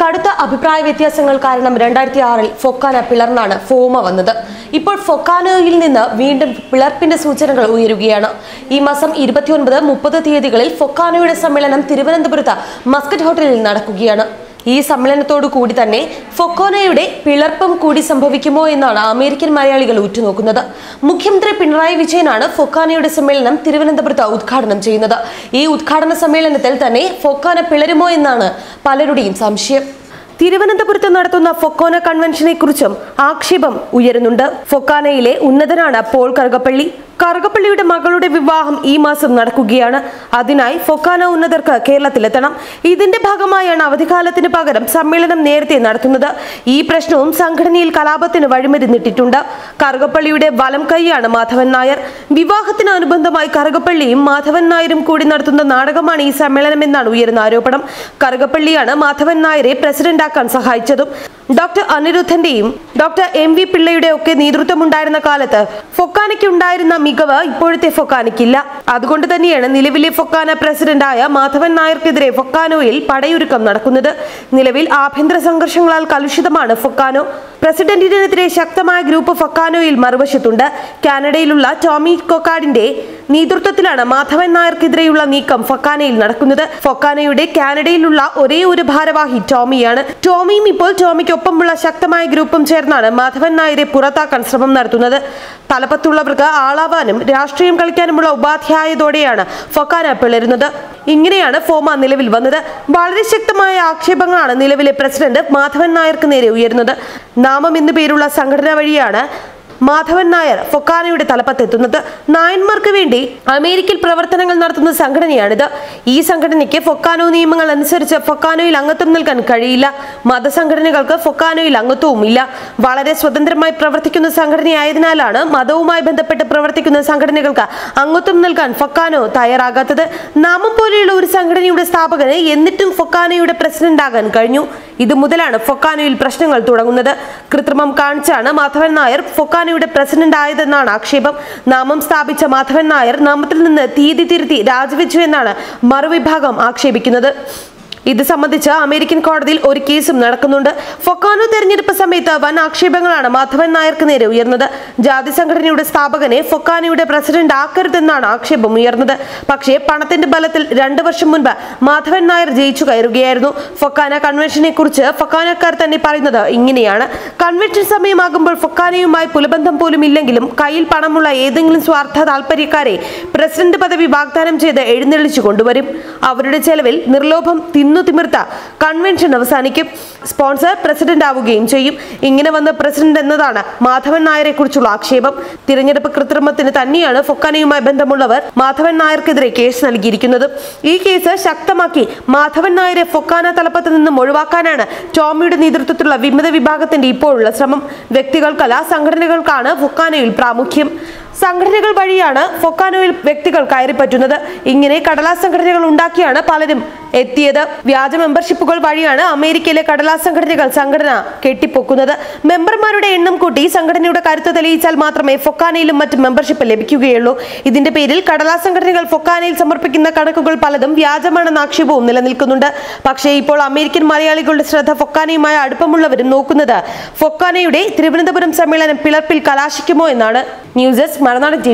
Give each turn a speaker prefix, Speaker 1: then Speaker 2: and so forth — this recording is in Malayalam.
Speaker 1: കടുത്ത അഭിപ്രായ വ്യത്യാസങ്ങൾ കാരണം രണ്ടായിരത്തി ആറിൽ ഫൊക്കാന പിളർന്നാണ് ഫോമ വന്നത്. ഇപ്പോൾ ഫൊക്കാനോയിൽ നിന്ന് വീണ്ടും പിളർപ്പിന്റെ സൂചനകൾ ഉയരുകയാണ്. ഈ മാസം ഇരുപത്തിയൊൻപത് മുപ്പത് തീയതികളിൽ ഫൊക്കാനോയുടെ സമ്മേളനം തിരുവനന്തപുരത്ത് മസ്കറ്റ് ഹോട്ടലിൽ നടക്കുകയാണ്. ഈ സമ്മേളനത്തോടു കൂടി തന്നെ ഫൊക്കോനയുടെ പിളർപ്പം കൂടി സംഭവിക്കുമോ എന്നാണ് അമേരിക്കൻ മലയാളികൾ ഉറ്റുനോക്കുന്നത്. മുഖ്യമന്ത്രി പിണറായി വിജയനാണ് ഫൊക്കാനയുടെ സമ്മേളനം തിരുവനന്തപുരത്ത് ഉദ്ഘാടനം ചെയ്യുന്നത്. ഈ ഉദ്ഘാടന സമ്മേളനത്തിൽ തന്നെ ഫൊക്കാന പിളരുമോ എന്നാണ് പലരുടെയും സംശയം. തിരുവനന്തപുരത്ത് നടത്തുന്ന ഫൊക്കോന കൺവെൻഷനെ കുറിച്ചും ആക്ഷേപം ഉയരുന്നുണ്ട്. ഫൊക്കാനയിലെ ഉന്നതനാണ് പോൾ കറുകപ്പള്ളി. കറുകപ്പള്ളിയുടെ മകളുടെ വിവാഹം ഈ മാസം നടക്കുകയാണ്. അതിനായി ഫൊക്കാന ഉന്നതർക്ക് കേരളത്തിലെത്തണം. ഇതിന്റെ ഭാഗമായാണ് അവധിക്കാലത്തിന് പകരം സമ്മേളനം നേരത്തെ നടത്തുന്നത്. ഈ പ്രശ്നവും സംഘടനയിൽ കലാപത്തിന് വഴിമരുന്നിട്ടിട്ടുണ്ട്. കറുകപ്പള്ളിയുടെ വലം കൈയാണ് മാധവൻ നായർ. വിവാഹത്തിന് അനുബന്ധമായി കറുകപ്പള്ളിയും മാധവൻ നായരും കൂടി നടത്തുന്ന നാടകമാണ് ഈ സമ്മേളനമെന്നാണ് ഉയരുന്ന ആരോപണം. കറുകപ്പള്ളിയാണ് മാധവൻ നായരെ പ്രസിഡന്റാക്കാൻ സഹായിച്ചതും. ഡോക്ടർ അനിരുദ്ധന്റെയും ഡോക്ടർ എം വി പിള്ളയുടെ ഒക്കെ നേതൃത്വമുണ്ടായിരുന്ന കാലത്ത് ഫൊക്കാനയ്ക്ക് ഉണ്ടായിരുന്ന മികവ് ഇപ്പോഴത്തെ ഫൊക്കാനയ്ക്കില്ല. അതുകൊണ്ട് തന്നെയാണ് നിലവിലെ ഫൊക്കാന പ്രസിഡന്റായ മാധവൻ നായർക്കെതിരെ ഫൊക്കാനോയിൽ പടയൊരുക്കം നടക്കുന്നത്. നിലവിൽ ആഭ്യന്തര സംഘർഷങ്ങളാൽ കലുഷിതമാണ് ഫൊക്കാനോ. പ്രസിഡന്റിനെതിരെ ശക്തമായ ഗ്രൂപ്പ് ഫൊക്കാനോയിൽ മറുവശത്തുണ്ട്. കാനഡയിലുള്ള ടോമി കൊക്കാടിന്റെ നേതൃത്വത്തിലാണ് മാധവൻ നായർക്കെതിരെയുള്ള നീക്കം ഫൊക്കാനയിൽ നടക്കുന്നത്. ഫൊക്കാനയുടെ കാനഡയിലുള്ള ഒരേ ഒരു ഭാരവാഹി ടോമിയാണ്. ടോമിയും ഇപ്പോൾ ടോമിക്കൊപ്പമുള്ള ശക്തമായ ഗ്രൂപ്പും ചേർന്നാണ് മാധവൻ നായരെ പുറത്താക്കാൻ ശ്രമം നടത്തുന്നത്. തലപ്പത്തുള്ളവർക്ക് ആളാവാനും രാഷ്ട്രീയം കളിക്കാനുമുള്ള ഉപാധ്യായതോടെയാണ് ഫൊക്കാന പിളരുന്നത്. ഇങ്ങനെയാണ് ഫോമ നിലവിൽ വന്നത്. വളരെ ശക്തമായ ആക്ഷേപങ്ങളാണ് നിലവിലെ പ്രസിഡന്റ് മാധവൻ നായർക്ക് നേരെ ഉയരുന്നത്. നാമം എന്നു പേരുള്ള സംഘടന വഴിയാണ് മാധവൻ നായർ ഫൊക്കാനയുടെ തലപ്പത്തെത്തുന്നത് നായന്മാർക്ക് വേണ്ടി അമേരിക്കയിൽ പ്രവർത്തനങ്ങൾ നടത്തുന്ന സംഘടനയാണിത്. ഈ സംഘടനയ്ക്ക് ഫൊക്കാനോ നിയമങ്ങൾ അനുസരിച്ച് ഫൊക്കാനോയിൽ അംഗത്വം നൽകാൻ കഴിയില്ല. മതസംഘടനകൾക്ക് ഫൊക്കാനോയിൽ അംഗത്വവും ഇല്ല വളരെ സ്വതന്ത്രമായി പ്രവർത്തിക്കുന്ന സംഘടനയായതിനാലാണ് മതവുമായി ബന്ധപ്പെട്ട് പ്രവർത്തിക്കുന്ന സംഘടനകൾക്ക് അംഗത്വം നൽകാൻ ഫൊക്കാനോ തയ്യാറാകാത്തത്. നാമം പോലെയുള്ള ഒരു സംഘടനയുടെ സ്ഥാപകന് എന്നിട്ടും ഫൊക്കാനോയുടെ പ്രസിഡന്റ് ആകാൻ കഴിഞ്ഞു. ഇത് മുതലാണ് ഫൊക്കാനോയിൽ പ്രശ്നങ്ങൾ തുടങ്ങുന്നത്. കൃത്രിമം കാണിച്ചാണ് മാധവൻ നായർ ഫൊക്കാനോയുടെ പ്രസിഡന്റ് ആയതെന്നാണ് ആക്ഷേപം. നാമം സ്ഥാപിച്ച മാധവൻ നായർ നാമത്തിൽ നിന്ന് തീയതി തിരുത്തി രാജിവെച്ചു എന്നാണ് മറുവിഭാഗം ആക്ഷേപിക്കുന്നത്. ഇത് സംബന്ധിച്ച് അമേരിക്കൻ കോടതിയിൽ ഒരു കേസും നടക്കുന്നുണ്ട്. ഫൊക്കാനോ തെരഞ്ഞെടുപ്പ് സമയത്ത് വൻ ആക്ഷേപങ്ങളാണ് മാധവൻ നായർക്ക് നേരെ ഉയർന്നത്. ജാതി സംഘടനയുടെ സ്ഥാപകനെ ഫൊക്കാനോയുടെ പ്രസിഡന്റ് ആക്കരുതെന്നാണ് ആക്ഷേപം ഉയർന്നത്. പക്ഷേ പണത്തിന്റെ ബലത്തിൽ രണ്ടു വർഷം മുൻപ് മാധവൻ നായർ ജയിച്ചു കയറുകയായിരുന്നു. ഫൊക്കാന കൺവെൻഷനെ കുറിച്ച് ഫൊക്കാനക്കാർ തന്നെ പറയുന്നത് ഇങ്ങനെയാണ്. കൺവെൻഷൻ സമയമാകുമ്പോൾ ഫൊക്കാനയുമായി പുലബന്ധം പോലും ഇല്ലെങ്കിലും കയ്യിൽ പണമുള്ള ഏതെങ്കിലും സ്വാർത്ഥ താല്പര്യക്കാരെ പ്രസിഡന്റ് പദവി വാഗ്ദാനം ചെയ്ത് എഴുന്നള്ളിച്ചു കൊണ്ടുവരും. അവരുടെ ചെലവിൽ നിർലോഭം തിന്നു തിമിർത്ത. കൺവെൻഷൻ അവസാനിക്കും. സ്പോൺസർ പ്രസിഡന്റ് ആവുകയും ചെയ്യും. ഇങ്ങനെ വന്ന പ്രസിഡന്റ് എന്നതാണ് മാധവൻ നായരെ കുറിച്ചുള്ള ആക്ഷേപം. തിരഞ്ഞെടുപ്പ് കൃത്രിമത്തിന് തന്നെയാണ് ഫൊക്കാനയുമായി ബന്ധമുള്ളവർ മാധവൻ നായർക്കെതിരെ കേസ് നൽകിയിരിക്കുന്നത്. ഈ കേസ് ശക്തമാക്കി മാധവൻ നായരെ ഫൊക്കാന തലപ്പത്ത് നിന്നും ഒഴിവാക്കാനാണ് ടോമിയുടെ നേതൃത്വത്തിലുള്ള വിമത വിഭാഗത്തിന്റെ ഇപ്പോഴുള്ള ശ്രമം. വ്യക്തികൾക്കല്ല സംഘടനകൾക്കാണ് ഫൊക്കാനയിൽ പ്രാമുഖ്യം. സംഘടനകൾ വഴിയാണ് ഫൊക്കാനോയിൽ വ്യക്തികൾ കയറിപ്പറ്റുന്നത് ഇങ്ങനെ കടലാസ് സംഘടനകൾ ഉണ്ടാക്കിയാണ് പലരും എത്തിയത്. വ്യാജ മെമ്പർഷിപ്പുകൾ വഴിയാണ് അമേരിക്കയിലെ കടലാസ് സംഘടനകൾ സംഘടന കെട്ടിപ്പൊക്കുന്നത്. മെമ്പർമാരുടെ എണ്ണം കൂട്ടി സംഘടനയുടെ കരുത്ത് തെളിയിച്ചാൽ മാത്രമേ ഫൊക്കാനയിലും മറ്റ് മെമ്പർഷിപ്പ് ലഭിക്കുകയുള്ളൂ. ഇതിന്റെ പേരിൽ കടലാസ് സംഘടനകൾ ഫൊക്കാനയിൽ സമർപ്പിക്കുന്ന കണക്കുകൾ പലതും വ്യാജമാണെന്ന ആക്ഷേപവും നിലനിൽക്കുന്നുണ്ട്. പക്ഷേ ഇപ്പോൾ അമേരിക്കൻ മലയാളികളുടെ ശ്രദ്ധ ഫൊക്കാനയുമായി അടുപ്പമുള്ളവരും നോക്കുന്നത്. ഫൊക്കാനയുടെ തിരുവനന്തപുരം സമ്മേളനം പിളർപ്പിൽ കലാശിക്കുമോ എന്നാണ്. ന്യൂസ് ഡെസ്ക് മലനാട് ടി